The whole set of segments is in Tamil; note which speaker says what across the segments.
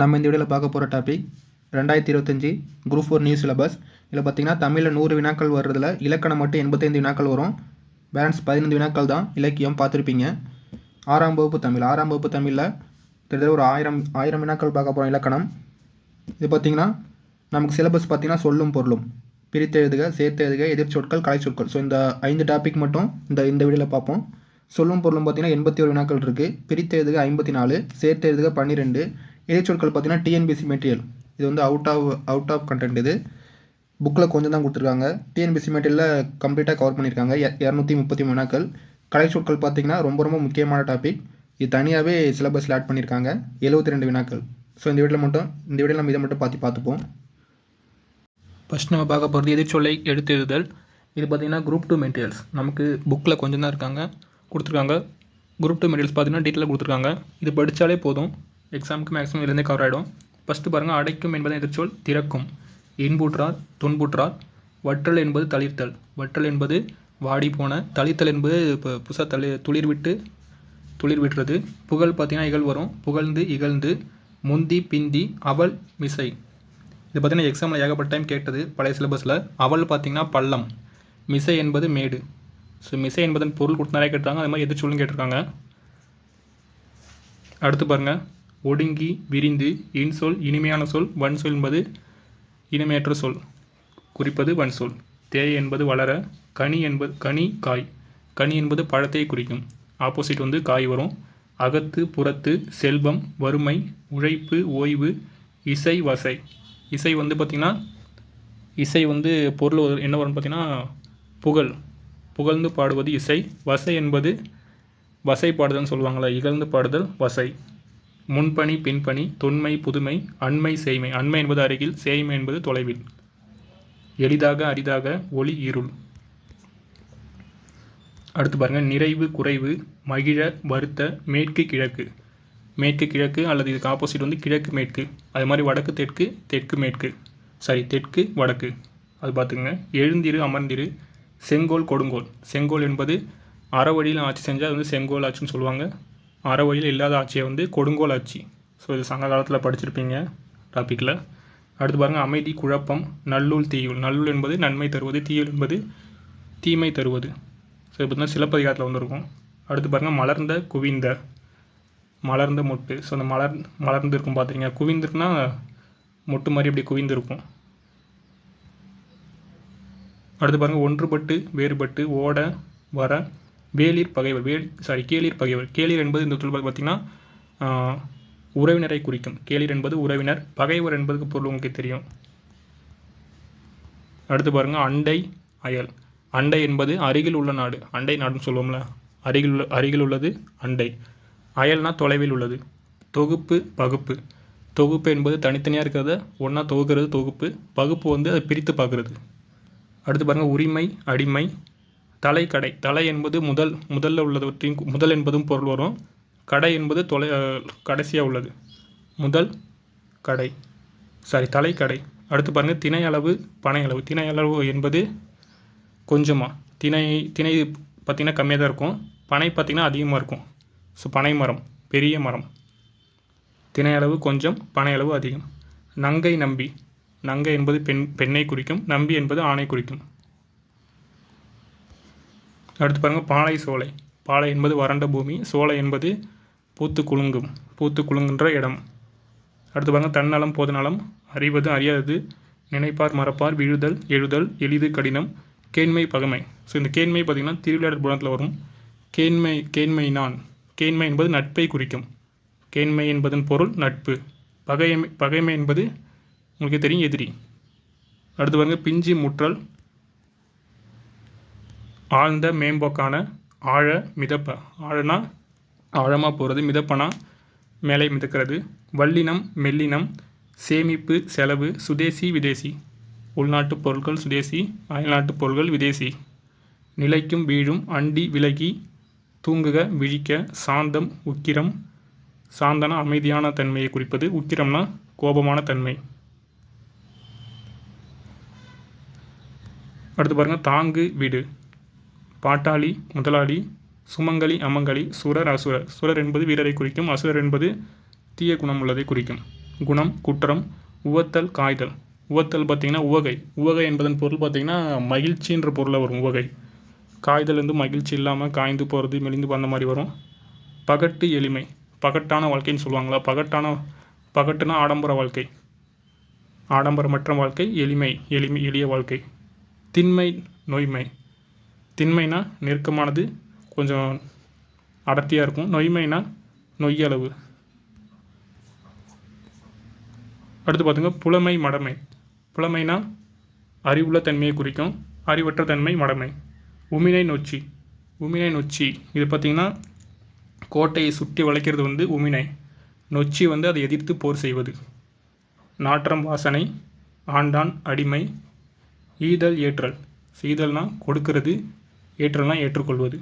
Speaker 1: நம்ம இந்த வீடியோவில் பார்க்க போகிற டாபிக் ரெண்டாயிரத்தி இருபத்தஞ்சி குரூப் ஃபோர் நியூ சிலபஸ் இதில் பார்த்தீங்கன்னா தமிழில் நூறு வினாக்கள் வர்றதில் இலக்கணம் மட்டும் எண்பத்தைந்து வினாக்கள் வரும். பேலன்ஸ் பதினைந்து வினாக்கள் தான் இலக்கியம் பார்த்துருப்பீங்க. ஆறாம் வகுப்பு தமிழ். ஆறாம் வகுப்பு தமிழில் கிட்டத்தட்ட ஒரு ஆயிரம் ஆயிரம் வினாக்கள் பார்க்க போகிறோம் இலக்கணம். இது பார்த்தீங்கன்னா நமக்கு சிலபஸ் பார்த்தீங்கன்னா சொல்லும் பொருளும். பிரித்து எழுதுக சேர்த்து எழுதுக எதிர்ச்சொற்கள் கலை சொற்கள். ஸோ இந்த ஐந்து டாபிக் மட்டும் இந்த இந்த வீடியோவில் பார்ப்போம். சொல்லும் பொருளும் பார்த்தீங்கன்னா எண்பத்தி ஒரு வினாக்கள் இருக்குது பிரித்து எழுதுக ஐம்பத்தி நாலு சேர்த்து எழுதுக பன்னிரெண்டு எதிர்ச்சொற்கள் பார்த்தீங்கன்னா டிஎன்பிசி மெட்டீரியல் இது வந்து out of out of content இது. புக்கில் கொஞ்சம் தான் கொடுத்துருக்காங்க. டிஎன்பிசி மெட்டீரியலில் கம்ப்ளீட்டாக கவர் பண்ணியிருக்காங்க. இரநூத்தி முப்பத்தி மூணு வினாக்கள் கலை சொற்கள் பார்த்தீங்கன்னா ரொம்ப ரொம்ப முக்கியமான டாபிக் இது தனியாகவே சிலபஸில் ஆட் பண்ணியிருக்காங்க. எழுபத்தி ரெண்டு வினாக்கள். ஸோ இந்த வீடியோவில் மட்டும் இந்த வீடியோவில் நம்ம இதை மட்டும் பார்த்து பார்த்துப்போம் ஃபஸ்ட் நம்ம பார்க்க போகிறது எதிர்ச்சொல்லை எடுத்து எழுதல் இது பார்த்தீங்கன்னா குரூப் டூ மெட்டீரியல்ஸ் நமக்கு புக்கில் கொஞ்சம் தான் இருக்காங்க. கொடுத்துருக்காங்க. குரூப் டூ மெட்டீரியல்ஸ் பார்த்தீங்கன்னா டீட்டெயிலாக கொடுத்துருக்காங்க. இது படித்தாலே போதும். எக்ஸாமுக்கு மேக்ஸிமம் இதுலேருந்தே கவர் ஆகிடும் ஃபஸ்ட்டு பாருங்கள் அடைக்கும் என்பதை எதிர்ச்சொல் திறக்கும். இன்புற்றார் துன்புற்றார் வற்றல் என்பது தளிர்த்தல். வற்றல் என்பது வாடி போன தளிர்த்தல் என்பது இப்போ புதுசாக தளி துளிர் விட்டு துளிர் விட்டுறது புகழ் பார்த்தீங்கன்னா இகழ் வரும். புகழ்ந்து இகழ்ந்து முந்தி பிந்தி அவள் மிசை. இது பார்த்தீங்கன்னா எக்ஸாமில் ஏகப்பட்ட டைம் கேட்டது பழைய சிலபஸில் அவள் பார்த்தீங்கன்னா பள்ளம். மிசை என்பது மேடு. ஸோ மிசை என்பதன் பொருள் கொடுத்து நிறைய கேட்டாங்க. அது மாதிரி எதிர்ச்சொல்லும் கேட்டிருக்காங்க. அடுத்து பாருங்கள் ஒடுங்கி விரிந்து இன்சொல் இனிமையான சொல் வன் சொல் என்பது இனிமையற்ற சொல். குறிப்பது வன் சொல். தேய் என்பது வளர கனி என்பது கனி காய். கனி என்பது பழத்தை குறிக்கும். ஆப்போசிட் வந்து காய் வரும். அகத்து புறத்து செல்வம் வறுமை உழைப்பு ஓய்வு இசை வசை. இசை வந்து பார்த்திங்கன்னா இசை வந்து பொருள் என்ன வரும்னு பார்த்திங்கன்னா புகழ். புகழ்ந்து பாடுவது இசை. வசை என்பது வசை பாடுதல்னு சொல்லுவாங்களா இகழ்ந்து பாடுதல் வசை. முன்பணி பின்பணி தொன்மை புதுமை அண்மை செய்மை. அண்மை என்பது அருகில் சேய்மை என்பது தொலைவில். எளிதாக அரிதாக ஒளி இருள். அடுத்து பாருங்கள் நிறைவு குறைவு மகிழ வருத்த மேற்கு கிழக்கு. மேற்கு கிழக்கு அல்லது இதுக்கு ஆப்போசிட் வந்து கிழக்கு மேற்கு. அது மாதிரி வடக்கு தெற்கு தெற்கு மேற்கு. சாரி தெற்கு வடக்கு. அது பார்த்துங்க எழுந்திரு அமர்ந்திரு. செங்கோல் கொடுங்கோல். செங்கோல் என்பது அறவழியில் ஆட்சி செஞ்சால் அது வந்து செங்கோல் ஆட்சின்னு சொல்லுவாங்க. அறவழியில் இல்லாத ஆட்சியை வந்து கொடுங்கோல் ஆட்சி. ஸோ இது சங்க காலத்தில் படிச்சிருப்பீங்க டாப்பிக்கில் அடுத்து பாருங்கள் அமைதி குழப்பம் நல்லூல் தீயுள். நல்லூல் என்பது நன்மை தருவது தீயுள் என்பது தீமை தருவது. ஸோ இப்போ தான் சிலப்பதிகாரத்தில் வந்திருக்கும். அடுத்து பாருங்கள் மலர்ந்த குவிந்த மலர்ந்த மொட்டு. ஸோ அந்த மலர் மலர்ந்து இருக்கும் பார்த்துருங்க குவிந்துருக்குன்னா மொட்டு மாதிரி அப்படி குவிந்திருக்கும். அடுத்து பாருங்கள் ஒன்றுபட்டு வேறுபட்டு ஓட வர வேளிர் பகைவர் வேல் சாரி கேளிர் பகைவர். கேளிர் என்பது இந்த தொழில் பார்த்திங்கன்னா உறவினரை குறிக்கும். கேளிர் என்பது உறவினர் பகைவர் என்பதுக்கு பொருள் உங்களுக்கு தெரியும். அடுத்து பாருங்கள் அண்டை அயல். அண்டை என்பது அருகில் உள்ள நாடு. அண்டை நாடுன்னு சொல்லுவோம்ல. அருகில் உள்ள அருகில் உள்ளது அண்டை. அயல்னா தொலைவில் உள்ளது. தொகுப்பு பகுப்பு. தொகுப்பு என்பது தனித்தனியாக இருக்கிறத ஒன்றா தொகுக்கிறது தொகுப்பு. பகுப்பு வந்து அதை பிரித்து பார்க்குறது. அடுத்து பாருங்கள் உரிமை அடிமை. தலை கடை தலை என்பது முதல் முதல்ல உள்ளவற்றையும் முதல் என்பதும் பொருள் வரும். கடை என்பது தொலை கடைசியாக உள்ளது. முதல் கடை. சாரி தலை கடை அடுத்து பாருங்கள் திணை அளவு பனை அளவு. திணை அளவு என்பது கொஞ்சமாக திணை திணை பார்த்திங்கன்னா கம்மியாக தான் இருக்கும். பனை பார்த்திங்கன்னா அதிகமாக இருக்கும். ஸோ பனை மரம் பெரிய மரம். திணை அளவு கொஞ்சம் பனை அளவு அதிகம். நங்கை நம்பி. நங்கை என்பது பெண் பெண்ணை குறிக்கும். நம்பி என்பது ஆணை குறிக்கும். அடுத்து பாருங்கள் பாலை சோலை. பாலை என்பது வறண்ட பூமி சோலை என்பது பூத்து குலுங்கும். பூத்து குலுங்குன்ற இடம். அடுத்து பாருங்கள் தன்னலம் போதநலம் அறிவது அறியாதது நினைப்பார் மறப்பார் விழுதல் எழுதல் எளிது கடினம் கேண்மை பகமை. ஸோ இந்த கேண்மை பார்த்திங்கன்னா திருவிளையாடல் புலத்தில் வரும். கேண்மை கேண்மை நான். கேண்மை என்பது நட்பை குறிக்கும். கேண்மை என்பதன் பொருள் நட்பு. பகைமை பகைமை என்பது உங்களுக்கு தெரியும் எதிரி. அடுத்து பாருங்கள் பிஞ்சி முற்றல் ஆழ்ந்த மேம்போக்கான ஆழ மிதப்ப ஆழனா? ஆழமாக போகிறது மிதப்பனா? மேலே மிதக்கிறது. வல்லினம் மெல்லினம் சேமிப்பு செலவு சுதேசி விதேசி. உள்நாட்டு பொருட்கள் சுதேசி அயல்நாட்டு பொருட்கள் விதேசி. நிலைக்கும் வீழும் அண்டி விலகி தூங்குக விழிக்க சாந்தம் உக்கிரம். சாந்தன அமைதியான தன்மையை குறிப்பது. உக்கிரம்னா கோபமான தன்மை. அடுத்து பாருங்கள் தாங்கு வீடு. பாட்டாளி முதலாளி சுமங்கலி அமங்கலி சுரர் அசுரர். சுரர் என்பது வீரரை குறிக்கும் அசுரர் என்பது தீய குணம் உள்ளதை குறிக்கும். குணம் குற்றம் உவத்தல் காய்தல். உவத்தல் பார்த்திங்கன்னா உவகை. உவகை என்பதன் பொருள் பார்த்திங்கன்னா மகிழ்ச்சின்ற பொருளை வரும் உவகை. காய்தல் வந்து மகிழ்ச்சி இல்லாமல் காய்ந்து போகிறது மெலிந்து அந்த மாதிரி வரும். பகட்டு எளிமை. பகட்டான வாழ்க்கைன்னு சொல்லுவாங்களா? பகட்டான பகட்டுனா ஆடம்பர வாழ்க்கை. ஆடம்பரமற்ற வாழ்க்கை எளிமை எளிமை எளிய வாழ்க்கை. திண்மை நோய்மை. திண்மைனா நெருக்கமானது கொஞ்சம் அடர்த்தியாக இருக்கும். நொய்மைனா நொய்யளவு. அடுத்து பார்த்துங்க புலமை மடமை. புலமைனா அறிவுள்ள தன்மையை குறிக்கும். அறிவற்ற தன்மை மடமை. உமினை நொச்சி. உமினை நொச்சி. இது பார்த்திங்கன்னா கோட்டையை சுற்றி வளைக்கிறது வந்து உமினை நொச்சி வந்து அதை எதிர்த்து போர் செய்வது. நாற்றம் வாசனை ஆண்டான் அடிமை ஈதல் ஏற்றல். செய்தல்னால் கொடுக்கிறது ஏற்றம்னா ஏற்றுக்கொள்வது.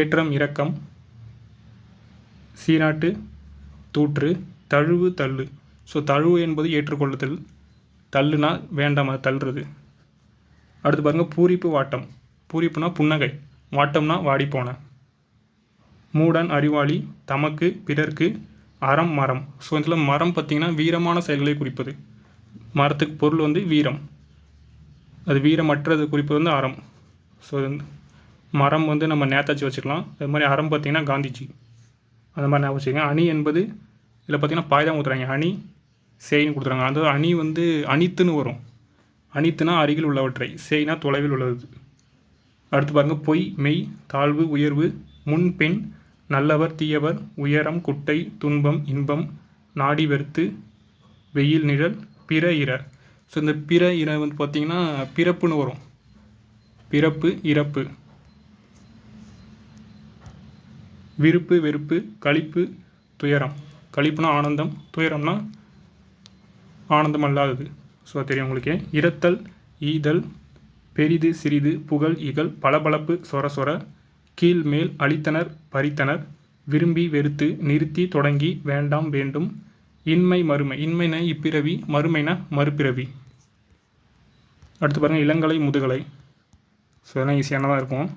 Speaker 1: ஏற்றம் இரக்கம். சீராட்டு தூற்று தழுவு தள்ளு. ஸோ தழுவு என்பது ஏற்றுக்கொள்ளுதல். தள்ளுனா வேண்டாம் அது தள்ளுறது. அடுத்து பாருங்கள் பூரிப்பு வாட்டம். பூரிப்புனா புன்னகை. வாட்டம்னா வாடிப்போன. மூடன் அறிவாளி தமக்கு பிறர்க்கு அறம் மரம். ஸோ இதில் மரம் பார்த்திங்கன்னா வீரமான செயல்களை குறிப்பது. மரத்துக்கு பொருள் வந்து வீரம். அது வீரமற்றது குறிப்பது வந்து அறம். ஸோ மரம் வந்து நம்ம நேதாஜி வச்சுக்கலாம். அது மாதிரி அறம் பார்த்திங்கன்னா காந்திஜி. அந்த மாதிரி ஞாபகம் வச்சுக்கோங்க. அணி என்பது இதில் பார்த்திங்கன்னா பாய்தான் கொடுத்துறாங்க. அணி சேய்னு கொடுத்துறாங்க. அந்த அணி வந்து அணித்துன்னு வரும். அணித்துனா அருகில் உள்ளவற்றை சேய்னா தொலைவில் உள்ளது. அடுத்து பாருங்கள் பொய் மெய் தாழ்வு உயர்வு முன் பெண் நல்லவர் தீயவர் உயரம் குட்டை துன்பம் இன்பம் நாடி வெறுத்து வெயில் நிழல் பிற இர ஸோ இந்த பிற இர வந்து பார்த்திங்கன்னா பிறப்புன்னு வரும். பிறப்பு இறப்பு. விருப்பு வெறுப்பு கழிப்பு துயரம். கழிப்புனா ஆனந்தம் துயரம்னா ஆனந்தம் அல்லாதது ஸோ தெரியும் உங்களுக்கு. இரத்தல் ஈதல் பெரிது சிறிது புகழ் இகழ் பளபளப்பு சொர சொர கீழ் மேல் அளித்தனர் பறித்தனர் விரும்பி வெறுத்து நிறுத்தி தொடங்கி வேண்டாம் வேண்டும் இன்மை மறுமை. இன்மைனா இப்பிறவி மறுமைனா மறுபிறவி. அடுத்து பாருங்கள் இளங்கலை முதுகலை. ஸோ இதெல்லாம் ஈஸியானதாக இருக்கும்.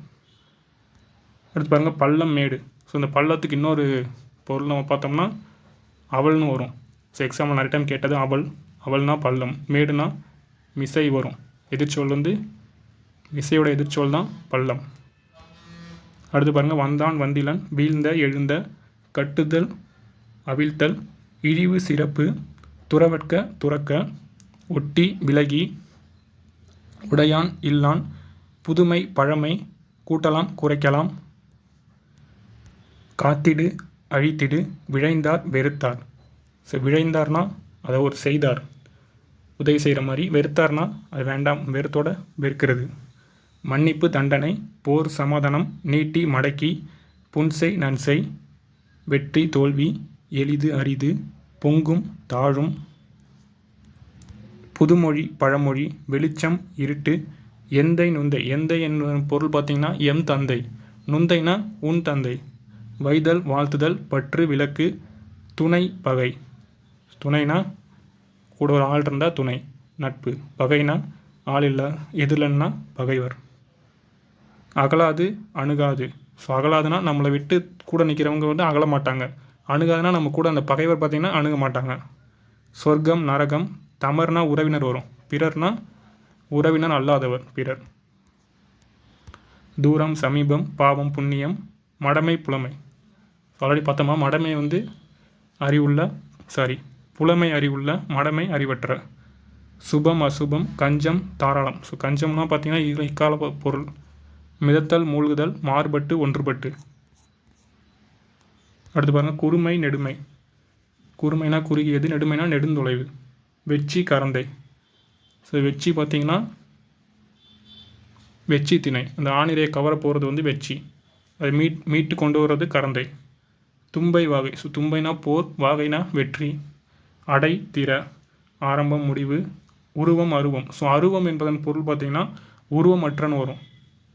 Speaker 1: அடுத்து பாருங்கள் பள்ளம் மேடு. ஸோ இந்த பள்ளத்துக்கு இன்னொரு பொருள் நம்ம பார்த்தோம்னா அவள்னு வரும். ஸோ எக்ஸாம்பிள் நிறைய டைம் கேட்டது அவள். அவள்னா பள்ளம். மேடுனா மிசை வரும். எதிர்ச்சொல் வந்து மிசையோட எதிர்ச்சொல் தான் பள்ளம். அடுத்து பாருங்கள் வந்தான் வந்திலன் வீழ்ந்த எழுந்த கட்டுதல் அவிழ்த்தல் இழிவு சிறப்பு துறவற்க துறக்க ஒட்டி விலகி உடையான் இல்லான் புதுமை பழமை கூட்டலாம் குறைக்கலாம். காத்திடு அழித்திடு விழைந்தார் வெறுத்தார். ஸோ விழைந்தார்னா அதை ஒரு செய்தார். உதவி செய்கிற மாதிரி வெறுத்தார்னா அது வேண்டாம் வெறுத்தோட வெறுக்கிறது. மன்னிப்பு தண்டனை போர் சமாதானம் நீட்டி மடக்கி புன்செய் நன்செய் வெற்றி தோல்வி எளிது அரிது பொங்கும் தாழும். புதுமொழி பழமொழி வெளிச்சம் இருட்டு எந்தை நுந்தை. எந்தை என்ற பொருள் பார்த்தீங்கன்னா எம் தந்தை. நுந்தைனா உன் தந்தை. வைதல் வாழ்த்துதல் பற்று விளக்கு துணை பகை. துணைனா கூட ஒரு ஆள் இருந்தால் துணை. நட்பு. பகைனா ஆள் இல்லை எதிரிலன்னா பகைவர். அகலாது அணுகாது. ஸோ அகலாதுன்னா நம்மளை விட்டு கூட நிற்கிறவங்க வந்து அகல மாட்டாங்க. அணுகாதுன்னா நம்ம கூட அந்த பகைவர் பார்த்திங்கன்னா அணுக மாட்டாங்க. சொர்க்கம் நரகம் தமர்னா உறவினர் வரும். பிறர்னா உறவினர் அல்லாதவர் பிறர். தூரம் சமீபம் பாவம் புண்ணியம் மடமை புலமை. ஆல்ரெடி பார்த்தோமா? மடமை வந்து அறிவுள்ள சாரி புலமை அறிவுள்ள மடமை அறிவற்ற. சுபம் அசுபம் கஞ்சம் தாராளம். ஸோ கஞ்சம்னா பார்த்தீங்கன்னா இது இக்கால பொருள். மிதத்தல் மூழ்குதல் மாறுபட்டு ஒன்றுபட்டு. அடுத்து பாருங்கள் குறுமை நெடுமை. குறுமைனா குறுகியது நெடுமைனா நெடுந்தொலைவு. வெச்சி கரந்தை ஸோ வெச்சி பார்த்தீங்கன்னா வெச்சி திணை. அந்த ஆணிரையை கவர போகிறது வந்து வெச்சி. அதை மீட் மீட்டு கொண்டு வர்றது கரந்தை. தும்பை வாகை. ஸோ தும்பைனா போர் வாகைனா வெற்றி. அடை திற. ஆரம்பம் முடிவு. உருவம் அருவம். ஸோ அருவம் என்பதன் பொருள் பார்த்திங்கன்னா உருவமற்றன்னு வரும்.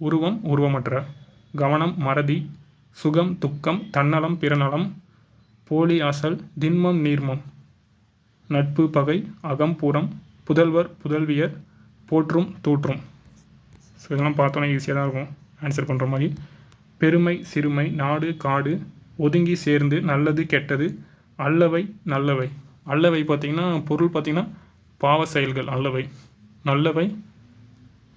Speaker 1: உருவம் உருவமற்ற. கவனம் மறதி. சுகம் துக்கம். தன்னலம் பிறநலம். போலி அசல். திண்மம் நீர்மம். நட்பு பகை. அகம்புறம் புதல்வர் புதல்வியர் போற்றும் தூற்றும். ஸோ இதெல்லாம் பார்த்தோன்னா ஈஸியாக தான் இருக்கும். ஆன்சர் பண்ணுற மாதிரி. பெருமை சிறுமை நாடு காடு ஒதுங்கி சேர்ந்து நல்லது கெட்டது அல்லவை நல்லவை. அல்லவை பார்த்தீங்கன்னா பொருள் பார்த்திங்கன்னா பாவ செயல்கள் அல்லவை. நல்லவை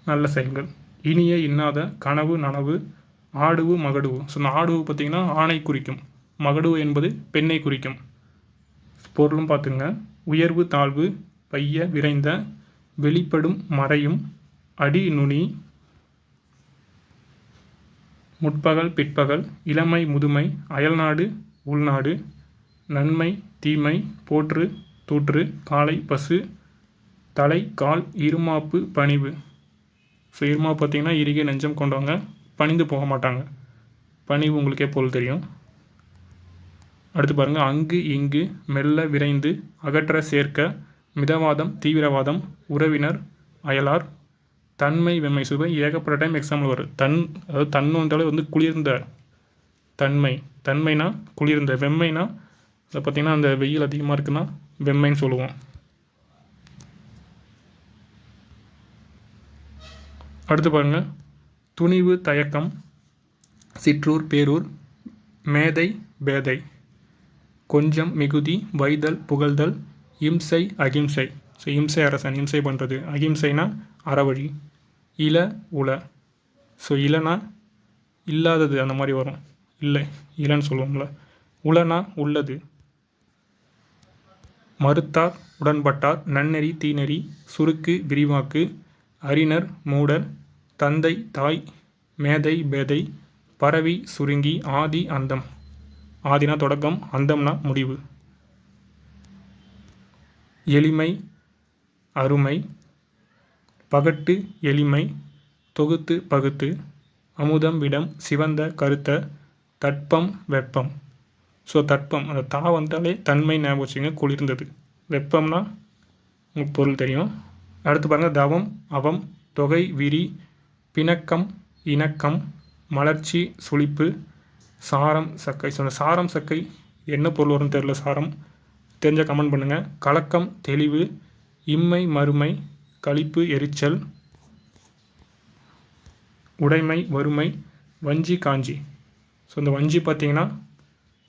Speaker 1: நல்ல செயல்கள். இனிய இன்னாத கனவு நனவு ஆடுவு மகடுவு. ஸோ இந்த ஆடுவு பார்த்தீங்கன்னா ஆணை குறிக்கும். மகடுவு என்பது பெண்ணை குறிக்கும். பொருளும் பார்த்துங்க. உயர்வு தாழ்வு பைய விரைந்த வெளிப்படும் மறையும் அடி நுனி முற்பகல் பிற்பகல் இளமை முதுமை அயல்நாடு உள்நாடு நன்மை தீமை போற்று தூற்று காலை பசு தலை கால் இருமாப்பு பணிவு. ஸோ இருமாப்பு பார்த்தீங்கன்னா இறுகிய நெஞ்சம் கொண்டவங்க பணிந்து போக மாட்டாங்க. பணிவு உங்களுக்கே போல் தெரியும். அடுத்து பாருங்கள் அங்கு இங்கு மெல்ல விரைந்து அகற்ற சேர்க்க மிதவாதம் தீவிரவாதம் உறவினர் அயலார் தன்மை வெம்மை சுவை ஏகப்பட்ட டைம் எக்ஸாம்பிள் வரும். தன் அதாவது தன் வந்தாலே வந்து குளிர்ந்த தன்மை. தன்மைனா குளிர்ந்த வெம்மைனா அதை பார்த்திங்கன்னா அந்த வெயில் அதிகமாக இருக்குன்னா வெம்மைன்னு சொல்லுவோம். அடுத்து பாருங்கள் துணிவு தயக்கம் சிற்றூர் பேரூர் மேதை பேதை. கொஞ்சம் மிகுதி வைதல் புகழ்தல் இம்சை அகிம்சை. ஸோ இம்சை அரசன் இம்சை பண்ணுறது அகிம்சைனா அறவழி இல உல ஸோ இலனா இல்லாதது அந்த மாதிரி வரும். இல்லை இலன்னு சொல்லுவோம்ல. உலனா உள்ளது. மறுத்தார் உடன்பட்டார். நன்னெறி தீநெறி சுருக்கு விரிவாக்கு. அறிஞர் மூடர் தந்தை தாய் மேதை பேதை பரவி சுருங்கி ஆதி அந்தம். ஆதினா தொடக்கம் அந்தம்னா முடிவு. எளிமை அருமை பகட்டு எளிமை தொகுத்து பகுத்து அமுதம் விடம் சிவந்த கருத்த தட்பம் வெப்பம். ஸோ தட்பம் அந்த தா வந்தாலே தன்மை ஞாபகம் வச்சுங்க குளிர்ந்தது. வெப்பம்னா உங்களுக்கு பொருள் தெரியும். அடுத்து பாருங்கள் தவம் அவம் தொகை விரி பிணக்கம் இணக்கம் மலர்ச்சி சுளிப்பு சாரம் சக்கை. ஸோ அந்த சாரம் சக்கை என்ன பொருள் வரும்னு தெரில சாரம். தெரிஞ்ச கமெண்ட் பண்ணுங்கள் கலக்கம் தெளிவு இம்மை மறுமை களிப்பு எரிச்சல் உடைமை வறுமை வஞ்சி காஞ்சி. ஸோ இந்த வஞ்சி பார்த்தீங்கன்னா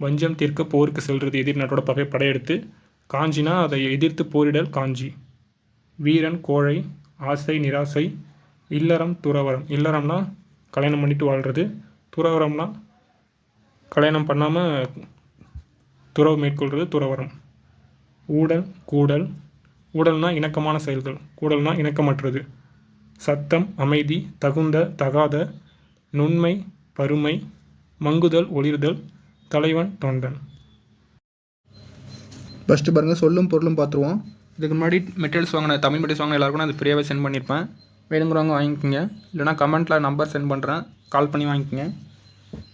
Speaker 1: வஞ்சம் தீர்க்க போருக்கு செல்வது எதிர் நாட்டோட பகை படையெடுத்து காஞ்சினா அதை எதிர்த்து போரிடல் காஞ்சி. வீரன் கோழை ஆசை நிராசை இல்லறம் துறவரம். இல்லறம்னா கல்யாணம் பண்ணிட்டு வாழ்கிறது துறவரம்னா கல்யாணம் பண்ணாமல் துறவு மேற்கொள்கிறது துறவரம். ஊடல் கூடல். ஊடல்னா இணக்கமான செயல்கள். கூடல்னா இணக்கமற்றது. சத்தம் அமைதி தகுந்த தகாத நுண்மை பருமை மங்குதல் ஒளிர்தல் தலைவன் தொண்டன்.
Speaker 2: ஃபஸ்ட்டு பாருங்கள் சொல்லும் பொருளும் பார்த்துருவோம். இதுக்கு முன்னாடி மெட்டீரியல்ஸ் வாங்கின தமிழ் மெட்டீரியல்ஸ் வாங்கின எல்லாருக்கும் நான் அது ஃப்ரீயாகவே சென்ட் பண்ணியிருப்பேன் வேணுங்கிறவங்க வாங்கிக்கோங்க. இல்லைனா கமெண்ட்டில் நம்பர் சென்ட் பண்ணுறேன் கால் பண்ணி வாங்கிக்கோங்க.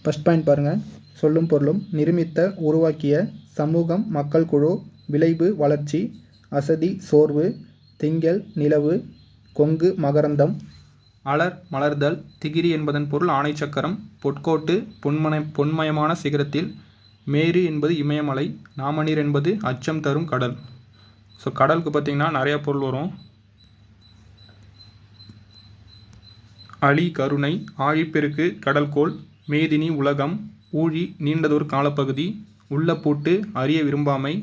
Speaker 2: ஃபஸ்ட் பாயிண்ட் பாருங்கள் சொல்லும் பொருளும் நிருமித்த உருவாக்கிய சமூகம் மக்கள் குழு விளைவு வளர்ச்சி அசதி சோர்வு திங்கள் நிலவு கொங்கு மகரந்தம். அலர் மலர்தல் திகிரி என்பதன் பொருள் ஆணை சக்கரம் பொற்கோட்டு பொன்மனை பொன்மயமான சிகரத்தில் மேரு என்பது இமயமலை நாமநீர் என்பது அச்சம் தரும் கடல். ஸோ கடலுக்கு பார்த்திங்கன்னா நிறையா பொருள் வரும். அழி கருணை ஆழிப்பெருக்கு கடல்கோள் மேதினி உலகம் ஊழி நீண்டதொரு காலப்பகுதி உள்ள பூட்டு அறிய விரும்பாமை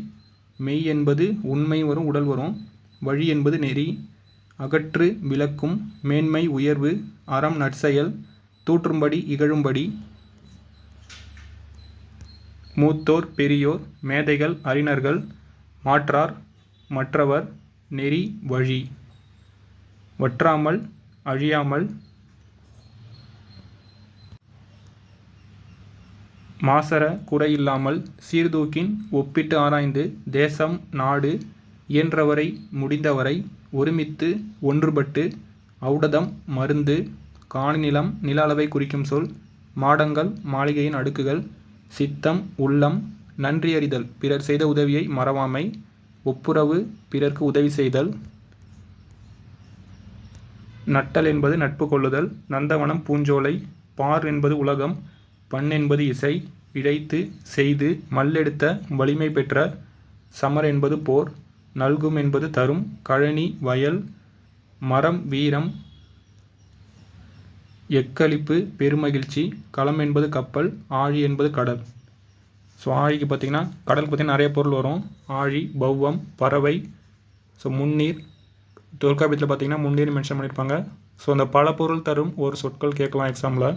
Speaker 2: மெய் என்பது உண்மை வரும் உடல் வரும். வழி என்பது நெறி. அகற்று விளக்கும் மேன்மை உயர்வு. அறம் நற்செயல். தூற்றும்படி இகழும்படி. மூத்தோர் பெரியோர் மேதைகள் அறிஞர்கள். மாற்றார் மற்றவர். நெறி வழி. வற்றாமல் அழியாமல். மாசற குறையில்லாமல் சீர்தூக்கின் ஒப்பிட்டு ஆராய்ந்து தேசம் நாடு இயன்றவரை முடிந்தவரை ஒருமித்து ஒன்றுபட்டு ஔடதம் மருந்து காணிநிலம் நில அளவை குறிக்கும் சொல் மாடங்கள் மாளிகையின் அடுக்குகள் சித்தம் உள்ளம் நன்றியறிதல் பிறர் செய்த உதவியை மறவாமை ஒப்புரவு பிறர்க்கு உதவி செய்தல். நட்டல் என்பது நட்பு கொள்ளுதல் நந்தவனம் பூஞ்சோலை பார் என்பது உலகம் பண் என்பது இசை இழைத்து செய்து மல்லெடுத்த வலிமை பெற்ற சமர் என்பது போர் நல்கும் என்பது தரும் கழனி வயல் மரம் வீரம் எக்களிப்பு பெருமகிழ்ச்சி களம் என்பது கப்பல் ஆழி என்பது கடல்.
Speaker 1: ஸோ ஆழிக்கு பார்த்திங்கன்னா கடலுக்கு பார்த்திங்கன்னா நிறைய பொருள் வரும். ஆழி பௌவம் பறவை ஸோ முன்னீர். தொல்காப்பியத்தில் பார்த்திங்கன்னா முன்னீர் மென்ஷன் பண்ணியிருப்பாங்க. ஸோ அந்த பல பொருள் தரும் ஒரு சொற்கள் கேட்கலாம் எக்ஸாமில்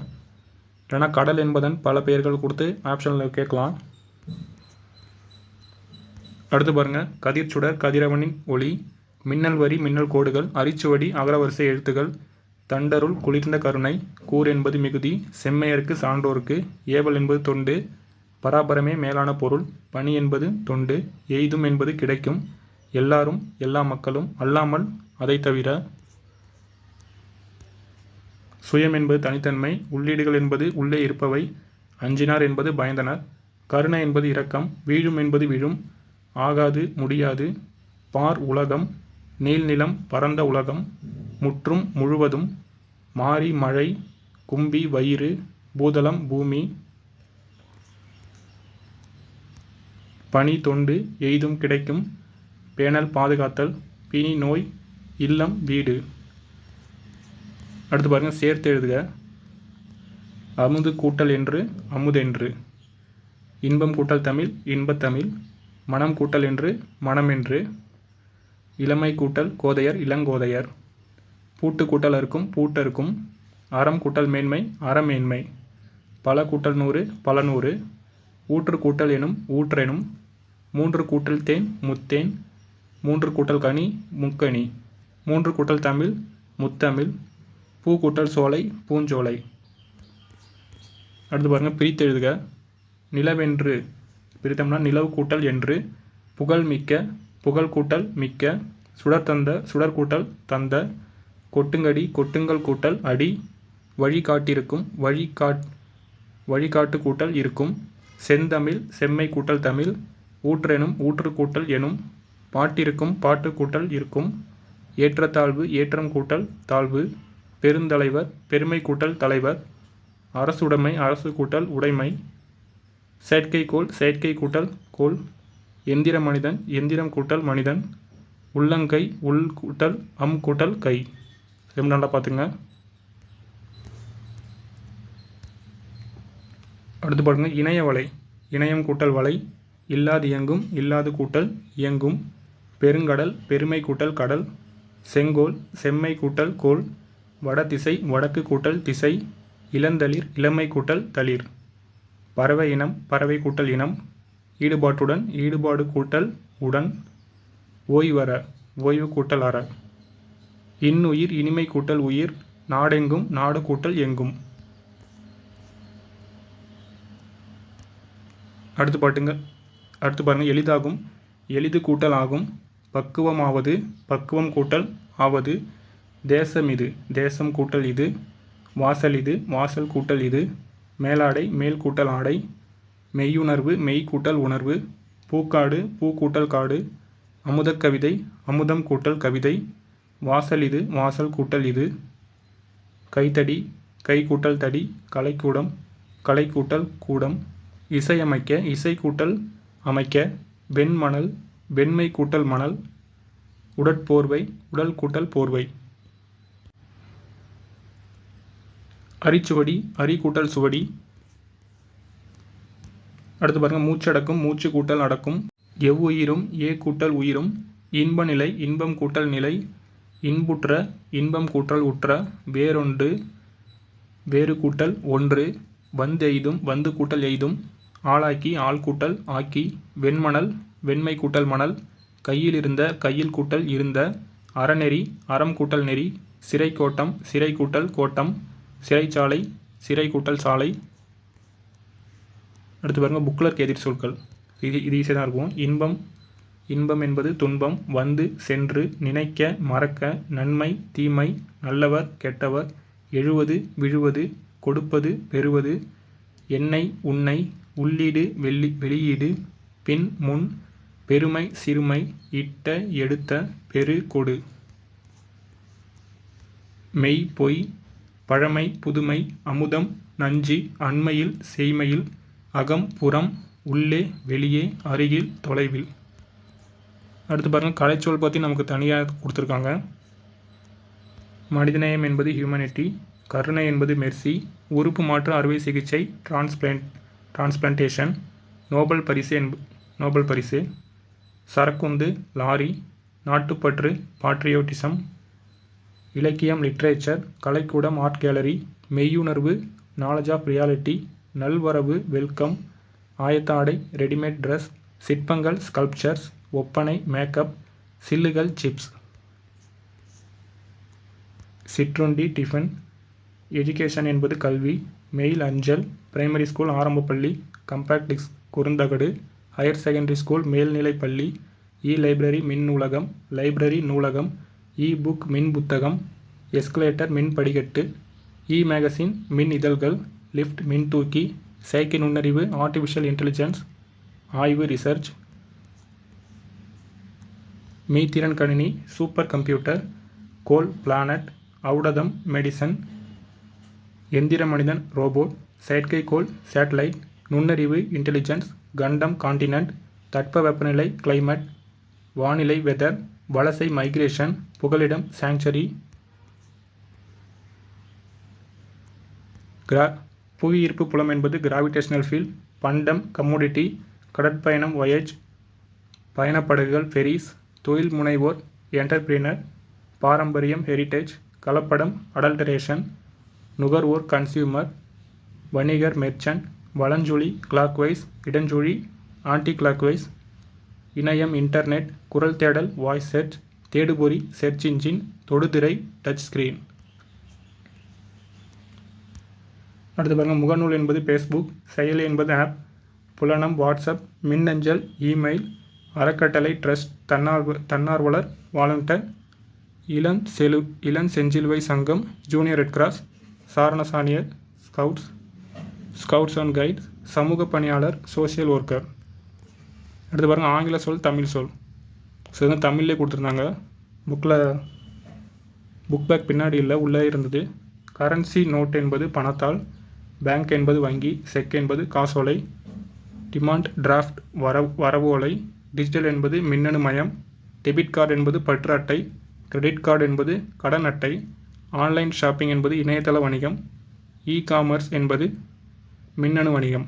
Speaker 1: இல்லைனா கடல் என்பதன் பல பெயர்கள் கொடுத்து ஆப்ஷனில் கேட்கலாம். அடுத்து பாருங்கள் கதிர்ச்சுடர் கதிரவனின் ஒளி மின்னல் வரி மின்னல் கோடுகள் அரிச்சுவடி அகரவரிசை எழுத்துகள் தண்டருள் குளிர்ந்த கருணை கூர் என்பது மிகுதி செம்மையருக்கு சான்றோருக்கு ஏவல் என்பது தொண்டு பராபரமே மேலான பொருள் பணி என்பது தொண்டு எய்தும் என்பது கிடைக்கும் எல்லாரும் எல்லா மக்களும் அல்லாமல் அதை தவிர சுயம் என்பது தனித்தன்மை உள்ளீடுகள் என்பது உள்ளே இருப்பவை அஞ்சினார் என்பது பயந்தனர் கருணை என்பது இரக்கம் வீழும் என்பது விழும் ஆகாது முடியாது பார் உலகம் நீள்நிலம் பரந்த உலகம் முற்றும் முழுவதும் மாறி மழை கும்பி வயிறு பூதளம் பூமி பனி தொண்டு எய்தும் கிடைக்கும் பேணல் பாதுகாத்தல் பிணி நோய் இல்லம் வீடு. அடுத்து பாருங்கள் சேர்த்து எழுதுக. அமுது கூட்டல் என்று அமுதென்று. இன்பம் கூட்டல் தமிழ் இன்பத்தமிழ் மனம் கூட்டல் என்று மனமென்று இளமை கூட்டல் கோதையர் இளங்கோதையர். பூட்டு கூட்டல் அறுக்கும் பூட்டருக்கும் அறம் கூட்டல் மேன்மை அறமேன்மை பல கூட்டல் நூறு பல நூறு. ஊற்று கூட்டல் எனும் ஊற்றெனும். மூன்று கூட்டல் தேன் முத்தேன். மூன்று கூட்டல் கனி முக்கனி. மூன்று கூட்டல் தமிழ் முத்தமிழ். பூ கூட்டல் சோலை பூஞ்சோலை. அடுத்து பாருங்கள் பிரித்து எழுதுக. நிலவென்று பிரித்தம்னா நிலவு கூட்டல் என்று. புகழ் மிக்க புகழ் கூட்டல் மிக்க. சுடர் தந்த சுடர் கூட்டல் தந்த. கொட்டுங்கடி கொட்டுங்கள் கூட்டல் அடி. வழிகாட்டிருக்கும் வழிகாட் வழிகாட்டு கூட்டல் இருக்கும். செந்தமிழ் செம்மை கூட்டல் தமிழ். ஊற்றெனும் ஊற்று கூட்டல் எனும். பாட்டிருக்கும் பாட்டு கூட்டல் இருக்கும். ஏற்றத்தாழ்வு ஏற்றம் கூட்டல் தாழ்வு. பெருந்தலைவர் பெருமை கூட்டல் தலைவர் அரசுடைமை அரசு கூட்டல் உடைமை செயற்கைக்கோள் செயற்கை கூட்டல் கோள் எந்திர மனிதன் எந்திரம் கூட்டல் மனிதன் உள்ளங்கை உள் கூட்டல் அம் கூட்டல் கை. ரொம்ப நல்லா பார்த்துங்க. அடுத்து பாருங்க இணைய வலை. இணையம் கூட்டல் வலை. இல்லாது இயங்கும் இல்லாது கூட்டல் இயங்கும். பெருங்கடல் பெருமை கூட்டல் கடல். செங்கோல் செம்மை கூட்டல் கோல் வடதிசை வடக்கு கூட்டல் திசை இளந்தளிர் இளமை கூட்டல் தளிர். பறவை இனம் பறவை கூட்டல் இனம். ஈடுபாட்டுடன் ஈடுபாடு கூட்டல் உடன். ஓய்வற ஓய்வு கூட்டல் அற. இன்னுயிர் இனிமை கூட்டல் உயிர். நாடெங்கும் நாடு கூட்டல் எங்கும். அடுத்து பாட்டுங்க. அடுத்து பாருங்க. எளிதாகும். எளிது கூட்டல் ஆகும். பக்குவமாவது பக்குவம் கூட்டல் ஆவது. தேசம் இது. தேசம் கூட்டல் இது. வாசல் இது. வாசல் கூட்டல் இது. மேலாடை மேல் கூட்டல் ஆடை. மெய்யுணர்வு மெய் கூட்டல் உணர்வு. பூக்காடு பூ கூட்டல் காடு. அமுதக் கவிதை அமுதம் கூட்டல் கவிதை. வாசல் இது. வாசல் கூட்டல் இது. கைத்தடி கை கூட்டல் தடி. கலைக்கூடம் கலைக்கூட்டல் கூடம். இசையமைக்க இசை கூட்டல் அமைக்க. வெண்மணல் வெண்மை கூட்டல் மணல். உடற்போர்வை உடல் கூட்டல் போர்வை. அரிச்சுவடி அரி கூட்டல் சுவடி. அடுத்து பாருங்கள் மூச்சடக்கும் மூச்சு கூட்டல் அடக்கும் எவ்வுயிரும் ஏ கூட்டல் உயிரும். இன்ப நிலை இன்பம் கூட்டல் நிலை. இன்புற்ற இன்பம் கூட்டல் உற்ற. வேறொன்று வேறு கூட்டல் ஒன்று. வந்தெய்தும் வந்து கூட்டல் எய்தும். ஆளாக்கி ஆள் கூட்டல் ஆக்கி. வெண்மணல் வெண்மை கூட்டல் மணல். கையில் இருந்த கையில் கூட்டல் இருந்த. அறநெறி அறம் கூட்டல் நெறி. சிறை கோட்டம் சிறை கூட்டல் கோட்டம். சிறைச்சாலை சிறை கூட்டல் சாலை. அடுத்து பாருங்கள் புக்கில் இருக்க எதிர் சொற்கள். இது இது ஈஸியாக தான் இருக்கும். இன்பம் இன்பம் என்பது துன்பம் வந்து சென்று நினைக்க மறக்க நன்மை தீமை நல்லவர் கெட்டவர் எழுவது விழுவது கொடுப்பது பெறுவது எண்ணெய் உன்னை உள்ளீடு வெள்ளி வெளியீடு பின் முன் பெருமை சிறுமை இட்ட எடுத்த பெரு கொடு. மெய் பொய் பழமை புதுமை அமுதம் நஞ்சு அண்மையில் செய்மையில் அகம் புறம் உள்ளே வெளியே அருகில் தொலைவில். அடுத்து பாருங்கள் கலைச்சொல் பற்றி நமக்கு தனியாக கொடுத்துருக்காங்க. மனிதநேயம் என்பது ஹியூமனிட்டி கருணை என்பது மெர்சி உறுப்பு மாற்று அறுவை சிகிச்சை டிரான்ஸ்பிளான்ட் டிரான்ஸ்பிளான்டேஷன் நோபல் பரிசு என்ப நோபல் பரிசு சரக்குந்து லாரி நாட்டுப்பற்று பாட்ரியோட்டிசம் இலக்கியம் லிட்ரேச்சர் கலைக்கூடம் ஆர்ட் கேலரி மெய்யுணர்வு நாலேஜ் ஆஃப் ரியாலிட்டி நல்வரவு வெல்கம் ஆயத்தாடை ரெடிமேட் ட்ரெஸ் சிற்பங்கள் ஸ்கல்ப்சர்ஸ் ஒப்பனை மேக்கப் சில்லுகள் சிப்ஸ் சிற்றுண்டி டிஃபன் எஜுகேஷன் என்பது கல்வி. மெயில் அஞ்சல். பிரைமரி ஸ்கூல் ஆரம்பப்பள்ளி கம்பேக்ட் டிஸ்க் குறுந்தகடு. ஹையர் செகண்டரி ஸ்கூல் மேல்நிலைப்பள்ளி இ லைப்ரரி மின் நூலகம். லைப்ரரி நூலகம். இ புக் மின் புத்தகம் எஸ்கலேட்டர் மின் படிக்கட்டு இ மேகசின் மின் இதழ்கள் லிஃப்ட் மின் தூக்கி செயற்கை நுண்ணறிவு ஆர்டிஃபிஷியல் இன்டெலிஜென்ஸ் ஆய்வு ரிசர்ச் மீத்திறன் கணினி சூப்பர் கம்ப்யூட்டர் கோல் பிளானட் ஔடதம் மெடிசன் எந்திர மனிதன் ரோபோட் செயற்கைக்கோள் சேட்டலைட் நுண்ணறிவு இன்டெலிஜென்ஸ் கண்டம் காண்டினென்ட் தட்பவெப்பநிலை கிளைமேட் வானிலை வெதர் வலசை மைக்ரேஷன் புகலிடம் சாங்சரி கிரா புவியீர்ப்பு புலம் என்பது கிராவிடேஷனல் ஃபீல்ட் பண்டம் கம்யூடிட்டி கடற்பயணம் வயேஜ் பயணப்படகுகள் ஃபெரிஸ் தொழில் முனைவோர் என்டர்பிரினர் பாரம்பரியம் ஹெரிட்டேஜ் கலப்படம் அடல்டரேஷன் நுகர்வோர் கன்சியூமர் வணிகர் மெர்ச்சன்ட் வளஞ்சொலி கிளாக்வைஸ் இடஞ்சுழி ஆன்டி கிளாக்வைஸ் இணையம் இன்டர்நெட் குரல் தேடல் வாய்ஸ் செர்ச் தேடுபொறி செர்ச் இன்ஜின் தொடுதிரை டச் ஸ்க்ரீன் அடுத்து பாருங்கள் முகநூல் என்பது ஃபேஸ்புக் செயலி என்பது ஆப் புலனம் வாட்ஸ்அப் மின்னஞ்சல் இமெயில் அறக்கட்டளை ட்ரஸ்ட் தன்னார்வ தன்னார்வலர் வாலண்டர் இளம் செலு இளம் செஞ்சிலுவை சங்கம் ஜூனியர் ரெட் கிராஸ் சாரணசானியர் ஸ்கவுட்ஸ் ஸ்கவுட்ஸ் அண்ட் கைட்ஸ் சமூக பணியாளர் சோஷியல் ஒர்க்கர் அடுத்து பாருங்கள் ஆங்கில சொல் தமிழ் சொல். ஸோ இது தமிழ்லேயே கொடுத்துருந்தாங்க. புக்கில் புக் பேக் பின்னாடி இல்லை உள்ளே இருந்தது. கரன்சி நோட் என்பது பணத்தால் பேங்க் என்பது வங்கி செக் என்பது காசோலை டிமாண்ட் டிராஃப்ட் வர வரவோலை டிஜிட்டல் என்பது மின்னணு மயம் டெபிட் கார்டு என்பது பற்று அட்டை கிரெடிட் கார்டு என்பது கடன் அட்டை ஆன்லைன் ஷாப்பிங் என்பது இணையதள வணிகம் இ காமர்ஸ் என்பது மின்னணு வணிகம்.